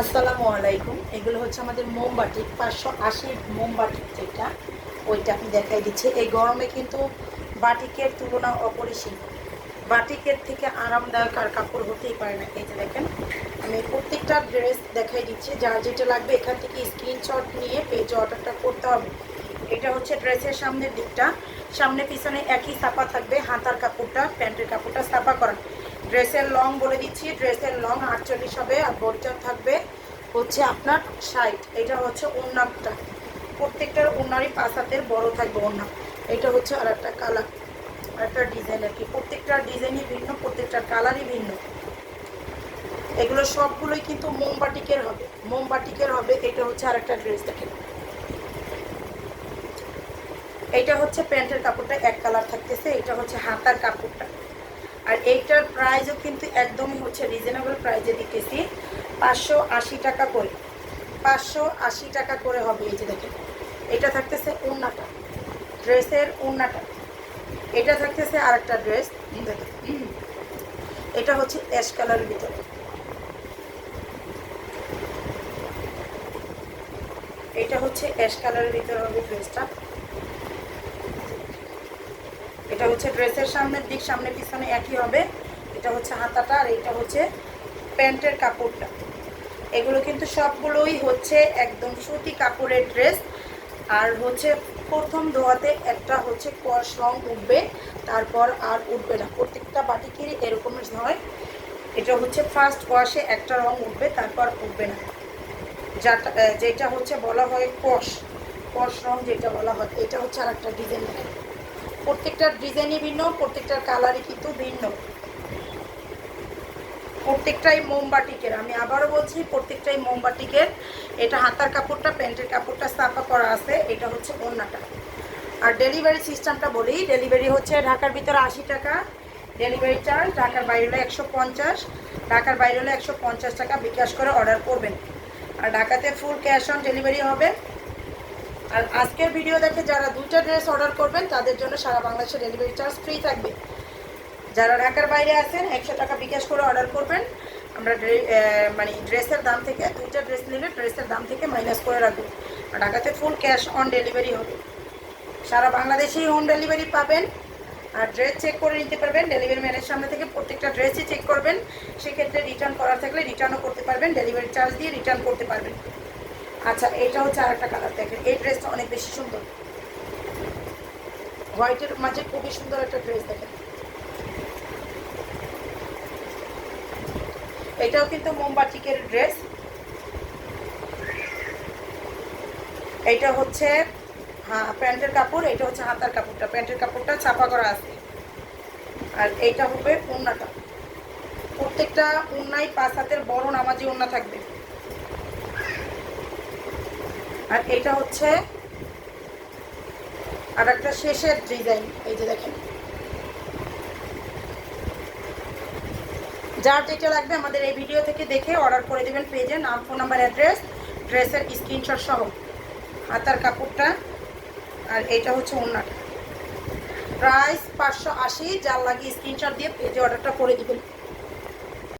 আসসালামু আলাইকুম। এগুলো হচ্ছে আমাদের মোমবাটি পাঁচশো আশির মোমবাটি যেটা, ওইটা আমি দেখাই দিচ্ছি। এই গরমে কিন্তু বাটিকের তুলনা অপরিসীম। বাটিকের থেকে আরামদায়ক আর কাপড় হতেই পারে না। এই যে দেখেন, আমি প্রত্যেকটা ড্রেস দেখাই দিচ্ছি। যার যেটা লাগবে এখান থেকে স্ক্রিনশট নিয়ে পেজে অর্ডারটা করতে হবে। এটা হচ্ছে ড্রেসের সামনের দিকটা। সামনে পিছনে একই সাপা থাকবে হাতার কাপড়টা, প্যান্টের কাপড়টা সাপা করা। ড্রেসের লং বলে দিচ্ছি, ড্রেসের লং আটচল্লিশ হবে আর বডিটা থাকবে হচ্ছে আপনার ষাট। এটা হচ্ছে ওনারটা প্রত্যেকটার ওনারই পাঁচ হাতের বড় থাকবে ওনা এটা হচ্ছে আর একটা কালার আর একটা ডিজাইন আর কি। প্রত্যেকটার ডিজাইনই ভিন্ন, প্রত্যেকটার কালারই ভিন্ন। এগুলো সবগুলোই কিন্তু মোমবাটিকের হবে। মোমবাটিকের হবে, এটা হচ্ছে আর একটা ড্রেস দেখেন। এইটা হচ্ছে প্যান্টের কাপড়টা, এক কালার থাকতেছে, এটা হচ্ছে হাতার কাপড়টা। আর এইটার প্রাইসও কিন্তু একদমই হচ্ছে রিজনেবল প্রাইসে দিতেছি। পাঁচশো আশি টাকা করে। পাঁচশো আশি টাকা করে হবে এই যে দেখেন। এটা থাকতেছে ওড়নাটা। ড্রেসের ওড়নাটা। এটা থাকতেছে আর একটা ড্রেস। দেখেন। এটা হচ্ছে অ্যাশ কালারের ভিতরে। এটা হচ্ছে অ্যাশ কালারের ভিতরে হবে ড্রেসটা। এটা হচ্ছে ড্রেসের সামনের দিক, সামনে পিছনে একই হবে। এটা হচ্ছে হাতাটা আর এটা হচ্ছে প্যান্টের কাপড়টা। এগুলো কিন্তু সবগুলোই হচ্ছে একদম সুতি কাপড়ের ড্রেস। আর হচ্ছে প্রথম ধোয়াতে একটা হচ্ছে কষ রং উঠবে, তারপর আর উঠবে না। প্রত্যেকটা বাটিকেরই এরকমের হয়। এটা হচ্ছে ফার্স্ট ওয়াশে একটা রং উঠবে, তারপর উঠবে না। যাটা, যেটা হচ্ছে বলা হয় কষ কষ রং যেটা বলা হয়, এটা হচ্ছে আর একটা ডিজাইন প্রত্যেকটার ডিজাইনই ভিন্ন, প্রত্যেকটার কালারই কিন্তু ভিন্ন। প্রত্যেকটাই মোমবাটিকের আমি আবারও বলছি, প্রত্যেকটাই মোমবাটিকের এটা হাতার কাপড়টা, প্যান্টের কাপড়টা সাফা করা আছে, এটা হচ্ছে ওড়নাটা। আর ডেলিভারি সিস্টেমটা বলি, ডেলিভারি হচ্ছে ঢাকার ভিতরে আশি টাকা, ডেলিভারি চার্জ ঢাকার বাইরে হলে একশো পঞ্চাশ, ঢাকার বাইরে হলে একশো পঞ্চাশ টাকা, বিকাশ করে অর্ডার করবেন। আর ঢাকাতে ফুল ক্যাশ অন ডেলিভারি হবে। আর আজকের ভিডিও দেখে যারা দুইটা ড্রেস অর্ডার করবেন, তাদের জন্য সারা বাংলাদেশে ডেলিভারি চার্জ ফ্রি থাকবে। যারা ঢাকার বাইরে আছেন, একশো টাকা বিকাশ করে অর্ডার করবেন। আমরা মানে ড্রেসের দাম থেকে দুইটা ড্রেস নিলে ড্রেসের দাম থেকে মাইনাস করে রাখব। আর ঢাকাতে ফুল ক্যাশ অন ডেলিভারি হবে। সারা বাংলাদেশেই হোম ডেলিভারি পাবেন। আর ড্রেস চেক করে নিতে পারবেন। ডেলিভারি ম্যানের সামনে থেকে প্রত্যেকটা ড্রেসই চেক করবেন। সেক্ষেত্রে রিটার্ন করার থাকলে রিটার্নও করতে পারবেন। ডেলিভারি চার্জ দিয়ে রিটার্ন করতে পারবেন। আচ্ছা এটা হচ্ছে আর একটা কালার দেখেন, এই ড্রেসটা অনেক বেশি সুন্দর। হোয়াইটের মাঝে খুবই সুন্দর একটা ড্রেস দেখেন। এটাও কিন্তু মোমবাটিকের ড্রেস এটা হচ্ছে হ্যাঁ প্যান্টের কাপড়, এটা হচ্ছে হাতার কাপড়টা। প্যান্টের কাপড়টা ছাপা করা আছে। আর এইটা হবে উন্নাটা প্রত্যেকটা উন্নাই পাঁচ হাতের বড় নামাজি উন্না থাকবে। আর এটা হচ্ছে আর একটা শেষের ডিজাইন, এই যে দেখেন। যার যেটা লাগবে আমাদের এই ভিডিও থেকে দেখে অর্ডার করে দেবেন পেজে, নাম ফোন নাম্বার অ্যাড্রেস ড্রেসের স্ক্রিনশট সহ, হাতার কাপড়টা, আর এইটা হচ্ছে ওনাটা প্রাইস পাঁচশো আশি, যার লাগিয়ে স্ক্রিনশট দিয়ে পেজে অর্ডারটা করে দেবেন।